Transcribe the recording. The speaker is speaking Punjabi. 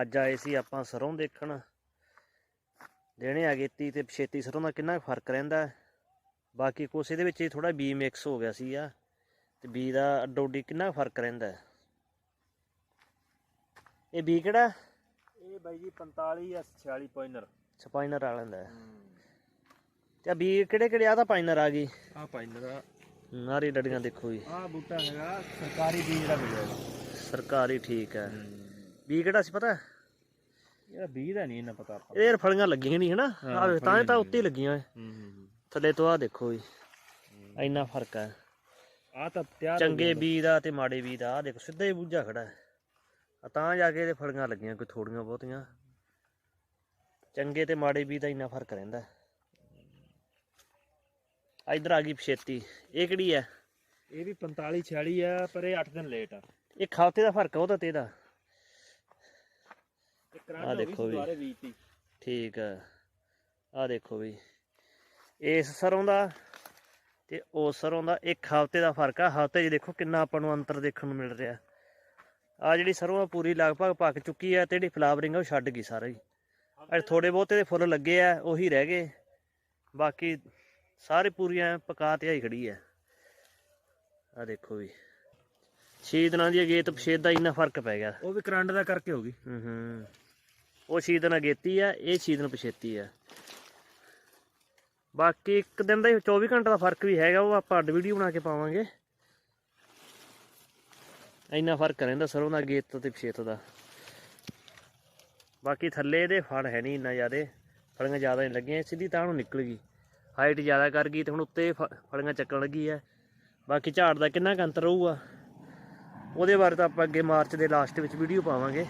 ਅੱਜ ਆਏ ਸੀ ਆਪਾਂ ਸਰੋਂ ਦੇਖਣ। ਦੇਣੇ ਅਗੇਤੀ ਤੇ ਪਛੇਤੀ ਸਰੋਂ ਦਾ ਕਿੰਨਾ ਫ਼ਰਕ ਰਹਿੰਦਾ। ਬਾਕੀ ਕੁਛ ਇਹਦੇ ਵਿੱਚ ਥੋੜਾ ਬੀ ਮਿਕਸ ਹੋ ਗਿਆ ਸੀ ਆ ਤੇ ਬੀ ਦਾ ਅੱਡੋ ਅੱਡੀ ਕਿੰਨਾ ਫ਼ਰਕ ਰਹਿੰਦਾ। ਇਹ ਬੀ ਕਿਹੜਾ? ਇਹ ਬਾਈ ਜੀ 45 ਜਾਂ 46 ਪੁਆਇੰਟਰ ਸਪਾਈਨਰ ਵਾਲਾ ਦਾ ਹੈ। ਤੇ ਬੀ ਕਿਹੜੇ ਕਿਹੜੇ ਆ ਤਾਂ ਪਾਈਨਰ ਆ ਗਈ। ਆ। ਪੁਆਇੰਟਰ ਨਾਰੀ ਡੜੀਆਂ ਦੇਖੋ ਜੀ। ਆ ਬੂਟਾ ਹੈਗਾ ਸਰਕਾਰੀ ਬੀਜ ਜਿਹੜਾ ਮਿਲਿਆ। ਸਰਕਾਰੀ ਠੀਕ ਹੈ। ਬੀ ਕਿਹੜਾ ਸੀ ਪਤਾ? ਇਹਦਾ ਬੀਜ ਦਾ ਨਹੀਂ ਇਹਨਾਂ ਪਤਾ ਆਪਾਂ ਇਹ ਫਲੀਆਂ ਲੱਗੀਆਂ ਨਹੀਂ ਹਨਾ? ਆ ਵੇਖ ਤਾਂ ਇਹ ਤਾਂ ਉੱਤੇ ਲੱਗੀਆਂ ਏ। ਹੂੰ ਹੂੰ ਥੱਲੇ ਤੋਂ ਆ ਦੇਖੋ ਜੀ। ਇੰਨਾ ਫ਼ਰਕ ਹੈ ਆ ਤਾਂ ਤਿਆਰ ਚੰਗੇ ਬੀ ਦਾ ਤੇ ਮਾੜੇ ਬੀ ਦਾ ਆ ਦੇਖੋ ਸਿੱਧਾ ਹੀ ਬੂਝਾ ਖੜਾ ਹੈ। ਆ ਤਾਂ ਜਾ ਕੇ ਇਹਦੇ ਫਲੀਆਂ ਲੱਗੀਆਂ ਕੋਈ ਥੋੜੀਆਂ ਬਹੁਤੀਆਂ। ਚੰਗੇ ਤੇ ਮਾੜੇ ਬੀ ਦਾ ਇੰਨਾ ਫ਼ਰਕ ਰਹਿੰਦਾ। ਆ ਇਧਰ ਆ ਗਈ ਪਛੇਤੀ ਇਹ ਕਿਹੜੀ ਹੈ? ਇਹ ਵੀ 45 46 ਆ ਪਰ ਇਹ 8 ਦਿਨ ਲੇਟ ਆ। ਇਹ ਖਾਤੇ ਦਾ ਫ਼ਰਕ ਆ ਉਹਦਾ ਤੇ ਇਹਦਾ ਕਰਾਂਗਾ ਦੇਖੋ ਵੀ। ਠੀਕ ਹੈ। ਆ। ਦੇਖੋ ਵੀ। ਇਸ ਸਰੋਂ ਦਾ ਤੇ ਉਸ ਸਰੋਂ ਦਾ ਇੱਕ ਹਫ਼ਤੇ ਦਾ ਫ਼ਰਕ ਆ। ਹਫ਼ਤੇ 'ਚ ਦੇਖੋ ਕਿੰਨਾ ਆਪਾਂ ਨੂੰ ਅੰਤਰ ਦੇਖਣ ਨੂੰ ਮਿਲ ਰਿਹਾ। ਆ ਜਿਹੜੀ ਸਰੋਂ ਆ ਪੂਰੀ ਲਗਭਗ ਪੱਕ ਚੁੱਕੀ ਹੈ ਤੇ ਜਿਹੜੀ ਫਲਾਵਰਿੰਗ ਆ ਉਹ ਛੱਡ ਗਈ ਸਾਰਾ। ਅਜੇ ਥੋੜੇ ਬਹੁਤੇ ਦੇ ਫੁੱਲ ਲੱਗੇ ਆ ਉਹੀ ਰਹਿ ਗਏ। ਬਾਕੀ ਸਾਰੇ ਪੂਰੀਆਂ ਪਕਾ ਤੇ ਆਈ ਖੜੀ ਹੈ ਆ ਦੇਖੋ ਵੀ। ਛੇ ਦਿਨਾਂ ਦੀ ਅਗੇਤ ਪਛੇਦ ਦਾ ਇੰਨਾ ਫ਼ਰਕ ਪੈ ਗਿਆ। ਉਹ ਵੀ ਕਰੰਟ ਦਾ ਕਰਕੇ ਹੋ ਗਈ। ਹੂੰ ਹੂੰ। ਉਹ ਛੇ ਅਗੇਤੀ ਆ, ਇਹ ਛੇ ਦਿਨ ਪਛੇਤੀ ਆ। ਬਾਕੀ ਇੱਕ ਦਿਨ ਦਾ ਹੀ 24 ਘੰਟੇ ਦਾ ਫ਼ਰਕ ਵੀ ਹੈਗਾ, ਉਹ ਆਪਾਂ ਅੱਡ ਵੀਡੀਓ ਬਣਾ ਕੇ ਪਾਵਾਂਗੇ। ਇੰਨਾ ਫ਼ਰਕ ਰਹਿੰਦਾ ਸਰੋਂ ਦਾ ਅਗੇਤ ਤੇ ਪਛੇਤ ਦਾ। ਬਾਕੀ ਥੱਲੇ ਇਹਦੇ ਫਲ ਹੈ ਨਹੀਂ ਇੰਨਾ ਜ਼ਿਆਦਾ, ਫਲੀਆਂ ਜ਼ਿਆਦਾ ਨਹੀਂ ਲੱਗੀਆਂ ਸਿੱਧੀ ਤਾਂ ਨੂੰ ਨਿਕਲ ਗਈ। ਹਾਈਟ ਜ਼ਿਆਦਾ ਕਰ ਗਈ ਤੇ ਹੁਣ ਉੱਤੇ ਫ- ਫਲੀਆਂ ਚੱਕਣ ਲੱਗੀ ਆ। ਬਾਕੀ ਝਾੜ ਦਾ ਕਿੰਨਾ ਕੁ ਅੰਤਰ ਰਹੂਗਾ, ਉਹਦੇ ਬਾਰੇ ਤਾਂ ਆਪਾਂ ਅੱਗੇ ਮਾਰਚ ਦੇ ਲਾਸਟ ਵਿੱਚ ਵੀਡੀਓ ਪਾਵਾਂਗੇ।